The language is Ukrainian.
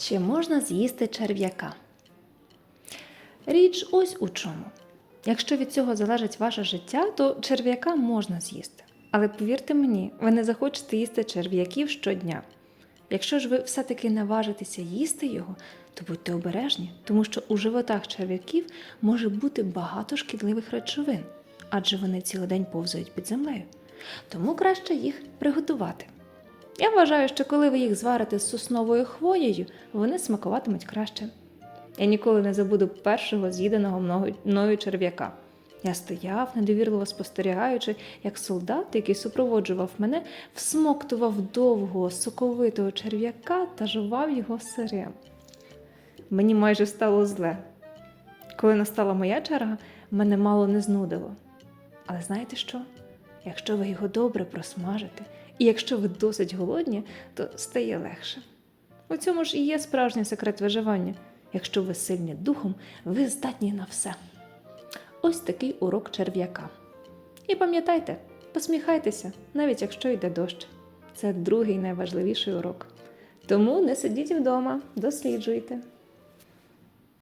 Чи можна з'їсти черв'яка? Річ ось у чому. Якщо від цього залежить ваше життя, то черв'яка можна з'їсти. Але повірте мені, ви не захочете їсти черв'яків щодня. Якщо ж ви все-таки наважитеся їсти його, то будьте обережні, тому що у животах черв'яків може бути багато шкідливих речовин, адже вони цілий день повзають під землею. Тому краще їх приготувати. Я вважаю, що коли ви їх зварите з сосновою хвоєю, вони смакуватимуть краще. Я ніколи не забуду першого з'їденого мною- черв'яка. Я стояв, недовірливо спостерігаючи, як солдат, який супроводжував мене, всмоктував довгого соковитого черв'яка та жував його сирим. Мені майже стало зле. Коли настала моя черга, мене мало не знудило. Але знаєте що? Якщо ви його добре просмажите, і якщо ви досить голодні, то стає легше. У цьому ж і є справжній секрет виживання. Якщо ви сильні духом, ви здатні на все. Ось такий урок черв'яка. І пам'ятайте, посміхайтеся, навіть якщо йде дощ. Це другий найважливіший урок. Тому не сидіть вдома, досліджуйте.